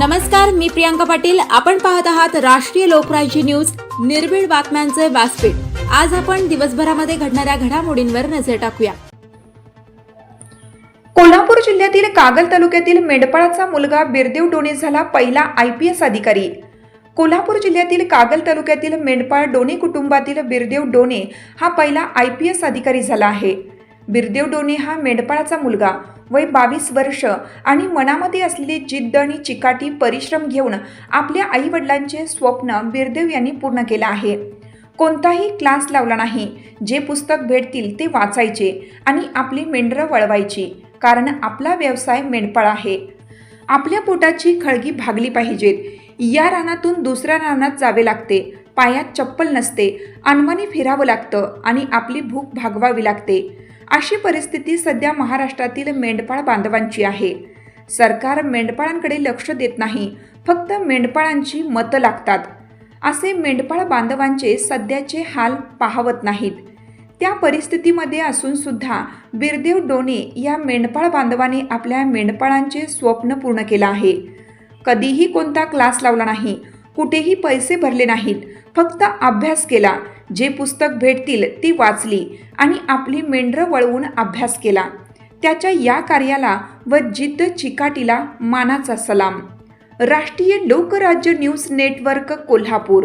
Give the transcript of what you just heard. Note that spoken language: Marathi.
नमस्कार मी प्रियांका पाटील. आपण पाहत आहात राष्ट्रीय लोकराज्य न्यूज निर्भीड बातम्यांचे व्यासपीठ. आज आपण दिवसभरामध्ये घडणाऱ्या घडामोडींवर नजर टाकूया. कोल्हापूर जिल्ह्यातील कागल तालुक्यातील मेंढपाळाचा मुलगा बिरदेव डोणे झाला पहिला आय पी एस अधिकारी. कोल्हापूर जिल्ह्यातील कागल तालुक्यातील मेंढपाळ डोणे कुटुंबातील बिरदेव डोणे हा पहिला आय पी एस अधिकारी झाला आहे. बिरदेव डोणे हा मेंढपाळाचा मुलगा. वय बावीस वर्ष आणि मनामध्ये असलेली जिद्द आणि चिकाटी परिश्रम घेऊन आपल्या आईवडिलांचे स्वप्न बिरदेव यांनी पूर्ण केलं आहे. कोणताही क्लास लावला नाही. जे पुस्तक भेटतील ते वाचायचे आणि आपली मेंढरं वळवायची कारण आपला व्यवसाय मेंढपाळ आहे. आपल्या पोटाची खळगी भागली पाहिजेत. या रानातून दुसऱ्या रानात जावे लागते. पायात चप्पल नसते. अनमानी फिरावं लागतं आणि आपली भूक भागवावी लागते. अशी परिस्थिती सध्या महाराष्ट्रातील मेंढपाळ बांधवांची आहे. सरकार मेंढपाळांकडे लक्ष देत नाही फक्त मेंढपाळांची मतं लागतात. असे मेंढपाळ बांधवांचे सध्याचे हाल पाहवत नाहीत. त्या परिस्थितीमध्ये असून सुद्धा बिरदेव डोणे या मेंढपाळ बांधवाने आपल्या मेंढपाळांचे स्वप्न पूर्ण केलं आहे. कधीही कोणता क्लास लावला नाही कुठेही पैसे भरले नाहीत. फक्त अभ्यास केला. जे पुस्तक भेटतील ती वाचली आणि आपली मेंढरं वळवून अभ्यास केला. त्याच्या या कार्याला व जिद्द चिकाटीला मानाचा सलाम. राष्ट्रीय लोकराज्य न्यूज नेटवर्क कोल्हापूर.